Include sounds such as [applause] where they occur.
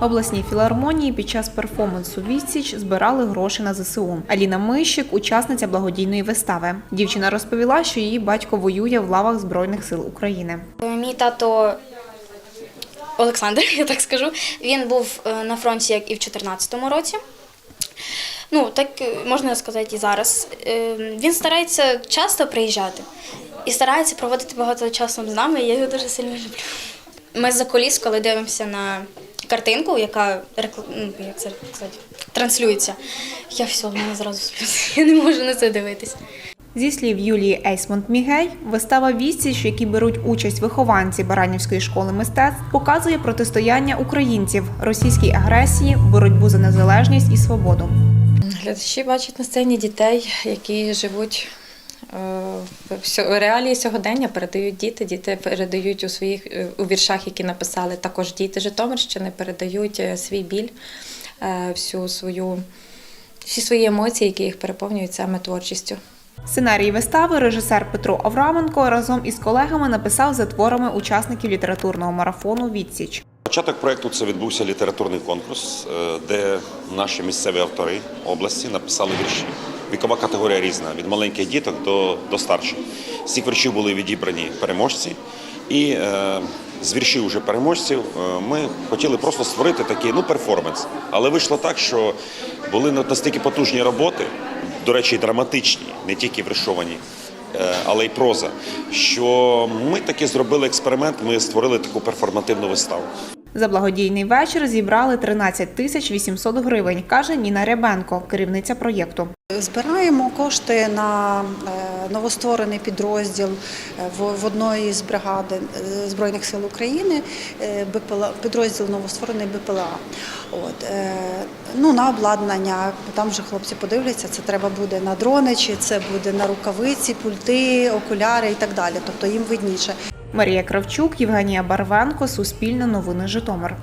обласній філармонії під час перформансу «Відсіч» збирали гроші на ЗСУ. Аліна Мищик – учасниця благодійної вистави. Дівчина розповіла, що її батько воює в лавах Збройних сил України. Мій тато Олександр, [laughs] я так скажу, він був е, на фронті як і в 2014 році. Ну, так е, можна сказати і зараз. Е, Він старається часто приїжджати і старається проводити багато часу з нами, і я його дуже сильно люблю. Ми за коліс, коли дивимося на картинку, яка рекл- ну, як це сказати, транслюється, я все, в мене зразу сльози. [laughs] Я не можу на це дивитися. Зі слів Юлії Ейсмонт-Мігей, вистава «Відсіч», в якій беруть участь вихованці Баранівської школи мистецтв, показує протистояння українців російській агресії, боротьбу за незалежність і свободу. Глядачі бачать на сцені дітей, які живуть е, в реалії сьогодення, передають діти. Діти передають у своїх е, у віршах, які написали також діти Житомирщини, передають е, свій біль, всю свою, всі свої емоції, які їх переповнюють саме творчістю. Сценарій вистави режисер Петро Авраменко разом із колегами написав за творами учасників літературного марафону «Відсіч». Початок проєкту це відбувся літературний конкурс, е, де наші місцеві автори області написали вірші. Вікова категорія різна від маленьких діток до, до старших. З цих віршів були відібрані переможці, і е, з віршів уже переможців е, ми хотіли просто створити такий ну перформанс. Але вийшло так, що були настільки потужні роботи, до речі, драматичні, не тільки віршовані, е, але й проза. Що ми таки зробили експеримент. Ми створили таку перформативну виставу. За благодійний вечір зібрали 13 тисяч 800 гривень, каже Ніна Рябенко, керівниця проєкту. Збираємо кошти на е, новостворений підрозділ е, в, одної з бригад е, Збройних сил України, БПЛА, підрозділ новостворений БПЛА. От, ну, на обладнання, там вже хлопці подивляться, це треба буде на дрони, чи це буде на рукавиці, пульти, окуляри і так далі. Тобто їм видніше. Марія Кравчук, Євгенія Барвенко, Суспільне новини Житомир.